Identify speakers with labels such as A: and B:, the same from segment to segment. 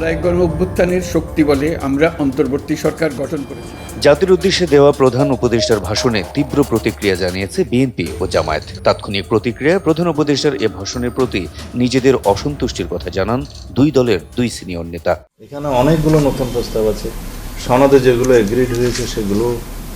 A: জুলাই গণ অভ্যুত্থানের শক্তি বলে আমরা অন্তর্বর্তী সরকার গঠন করেছি।
B: জাতির উদ্দেশ্যে দেওয়া প্রধান উপদেষ্টার ভাষণে তীব্র প্রতিক্রিয়া জানিয়েছে বিএনপি ও জামায়াত। তাৎক্ষণিক প্রতিক্রিয়া প্রধান উপদেষ্টার এ ভাষণের প্রতি নিজেদের অসন্তুষ্টির কথা জানান দুই দলের দুই সিনিয়র নেতা।
C: এখানে অনেকগুলো নতুন প্রস্তাব আছে। সনদে যেগুলো এগ্রিড হয়েছে সেগুলো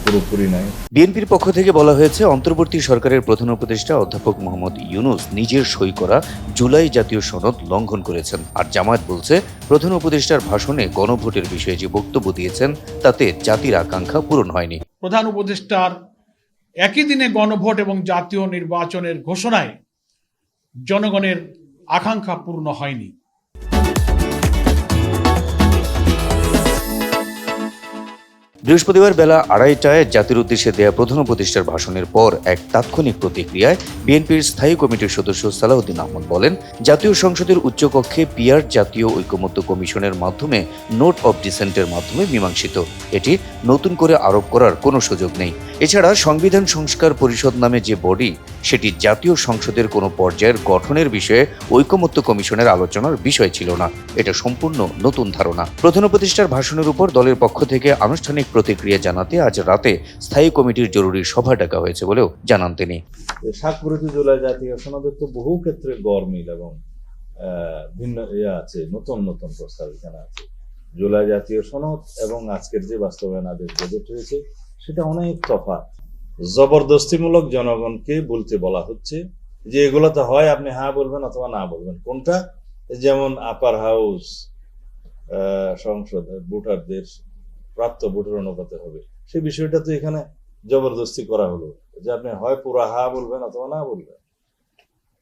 C: পুরোপুরি নাই।
B: বিএনপির পক্ষ থেকে বলা হয়েছে অন্তর্বর্তী সরকারের প্রধান উপদেষ্টা অধ্যাপক মোহাম্মদ ইউনুস নিজের সই করা জুলাই জাতীয় সনদ লঙ্ঘন করেছেন। আর জামায়াত বলছে প্রধান উপদেষ্টার ভাষণে গণভোটের বিষয়ে যে বক্তব্য দিয়েছেন তাতে জাতির আকাঙ্ক্ষা পূরণ হয়নি।
D: প্রধান উপদেষ্টার একই দিনে গণভোট এবং জাতীয় নির্বাচনের ঘোষণায় জনগণের আকাঙ্ক্ষা পূর্ণ হয়নি।
B: বৃহস্পতিবার বেলা আড়াইটায় জাতির উদ্দেশ্যে দেয়া প্রধান উপদেষ্টার ভাষণের পর এক তাৎক্ষণিক প্রতিক্রিয়ায় বিএনপির স্থায়ী কমিটির সদস্য সালাউদ্দিন আহমদ বলেন, জাতীয় সংসদের উচ্চকক্ষে পিয়ার জাতীয় ঐকমত্য কমিশনের মাধ্যমে নোট অব ডিসেন্টের মাধ্যমে মীমাংসিত। এটি নতুন করে আরোপ করার কোনো সুযোগ নেই। এছাড়া সংবিধান সংস্কার পরিষদ নামে যে বডি, সেটি জাতীয় সংসদের কোনো পর্যায়ের গঠনের বিষয়ে ঐকমত্য কমিশনের আলোচনার বিষয় ছিল না। এটা সম্পূর্ণ নতুন ধারণা। প্রধান উপদেষ্টার ভাষণের উপর দলের পক্ষ থেকে আনুষ্ঠানিক প্রতিক্রিয়া জানাতে আজ রাতে স্থায়ী কমিটির জরুরি সভা ডাকা হয়েছে বলেও জানান তিনি।
C: স্বাক্ষরিত জুলাই জাতীয় সনদের তো বহু ক্ষেত্রে গরমিল এবং ভিন্ন ইয়ে আছে, নতুন নতুন প্রস্তাব এখানে আছে। জুলাই জাতীয় সনদ এবং আজকের যে বাস্তবায়ন আদেশ বাজেট হয়েছে সেটা অনেক তফাৎ। জবরদস্তিমূলক জনগণকে বলতে বলা হচ্ছে যে এগুলোতে হয়, আপনি হ্যাঁ বলবেন অথবা না বলবেন। কোনটা? যেমন আপার হাউস সংসদ, ভোটারদের প্রাপ্ত ভোটের অনুপাতে হবে। সেই বিষয়টা তো এখানে জবরদস্তি করা হলো যে আপনি হয় পুরা হা বলবেন অথবা না বলবেন।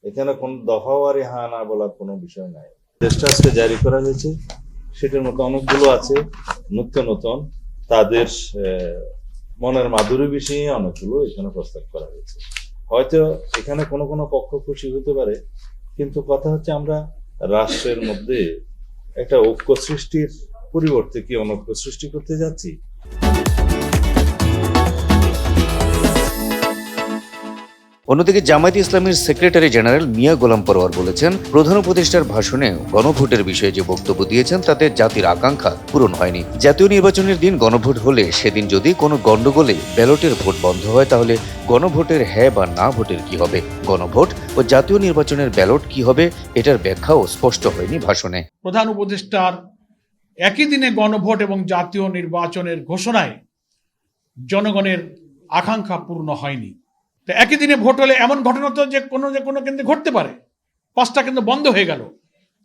C: এখানে কোন দফাওয়ারি হা না বলার কোনো বিষয় নাই। আজকে জারি করা হয়েছে। সেটার মতো অনেকগুলো আছে, নতুন নতুন। তাদের মনের মাধুরী বিষয়ে অনেকগুলো এখানে প্রস্তাব করা হয়েছে। হয়তো এখানে কোনো কোনো পক্ষ খুশি হতে পারে, কিন্তু কথা হচ্ছে আমরা রাষ্ট্রের মধ্যে একটা ঐক্য সৃষ্টির পরিবর্তে কি অনৈক্য সৃষ্টি করতে যাচ্ছি?
B: অন্যদিকে জামায়াত ইসলামের সেক্রেটারি জেনারেল মিয়া গোলাম পরোয়ার বলেছেন প্রধান উপদেষ্টার ভাষণে গণভোটের বিষয়ে যে বক্তব্য দিয়েছেন তাতে জাতির আকাঙ্ক্ষা পূরণ হয়নি। জাতীয় নির্বাচনের দিন গণভোট হলে সেদিন যদি কোনো গণ্ডগোলে ব্যালটের ভোট বন্ধ হয় তাহলে গণভোটের হ্যাঁ বা না ভোটের কি হবে? গণভোট ও জাতীয় নির্বাচনের ব্যালট কি হবে? এটার ব্যাখ্যাও স্পষ্ট হয়নি ভাষণে।
D: প্রধান উপদেষ্টার একই দিনে গণভোট এবং জাতীয় নির্বাচনের ঘোষণায় জনগণের আকাঙ্ক্ষা পূর্ণ হয়নি। তো একই দিনে ভোট হলে এমন ঘটনা তো যে কোনো যে কোনো কেন্দ্রে ঘটতে পারে। পাঁচটা কেন্দ্র বন্ধ হয়ে গেল।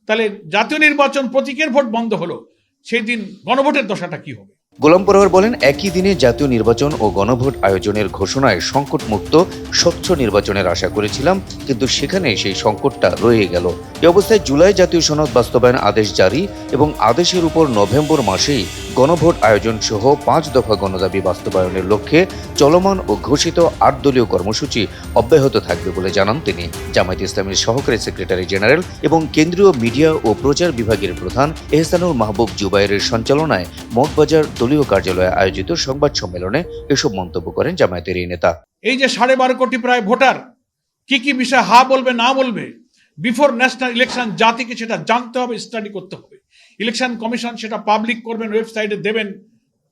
D: তাহলে জাতীয় নির্বাচন প্রতীকের ভোট বন্ধ হলো। সেই দিন গণভোটের দশাটা কি হবে?
B: গোলাম পরোয়ার বলেন, একই দিনে জাতীয় নির্বাচন ও গণভোট আয়োজনের ঘোষণায় সংকটমুক্ত, স্বচ্ছ নির্বাচনের আশা করেছিলাম, কিন্তু সেখানে সেই সংকটটা রয়ে গেল। এ অবস্থায় জুলাই জাতীয় সনদ বাস্তবায়ন আদেশ জারি এবং আদেশের উপর নভেম্বর মাসেই গণভোট আয়োজন সহ পাঁচ দফা গণদাবি বাস্তবায়নের লক্ষ্যে চলমান ও ঘোষিত আট দলীয় কর্মসূচি অব্যাহত থাকবে বলে জানান তিনি। জামায়াত ইসলামের সহকারী সেক্রেটারি জেনারেল এবং কেন্দ্রীয় মিডিয়া ও প্রচার বিভাগের প্রধান এহসানুল মাহবুব জুবাইরের সঞ্চালনায় মগবাজার দলীয় কার্যালয়ে আয়োজিত সংবাদ সম্মেলনে এসব মন্তব্য করেন জামায়াতের এই নেতা।
D: এই যে সাড়ে বারো কোটি প্রায় ভোটার, কি কি বিষয় হা বলবে, না বলবে? বিফোর ন্যাশনাল ইলেকশন জাতিকে সেটা জানতে হবে স্টাডি করতে হবে। ইলেকশন কমিশন সেটা পাবলিক করবেন ওয়েবসাইটে দেবেন।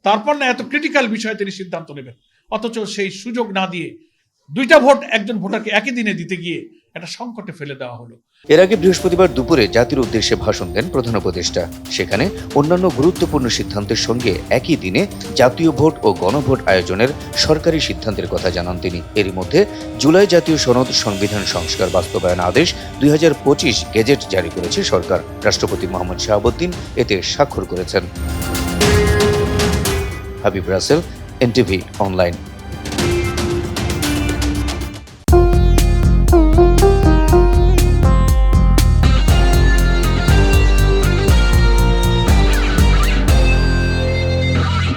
D: তারপর না এত ক্রিটিক্যাল বিষয়ে তিনি সিদ্ধান্ত নেবেন। অথচ সেই সুযোগ না দিয়ে দুইটা ভোট একজন ভোটারকে একই দিনে দিতে গিয়ে একটা সংকটে ফেলে দেওয়া হলো।
B: এর আগে বৃহস্পতিবার দুপুরে জাতির উদ্দেশ্যে ভাষণ দেন প্রধান উপদেষ্টা। সেখানে অন্যান্য গুরুত্বপূর্ণ সিদ্ধান্তের সঙ্গে একই দিনে জাতীয় ভোট ও গণভোট আয়োজনের সরকারি সিদ্ধান্তের কথা জানান তিনি। এরই মধ্যে জুলাই জাতীয় সনদ সংবিধান সংস্কার বাস্তবায়ন আদেশ দুই হাজার পঁচিশ গেজেট জারি করেছে সরকার। রাষ্ট্রপতি মোহাম্মদ শাহাবুদ্দিন এতে স্বাক্ষর করেছেন। Habib Rasel, NTV online.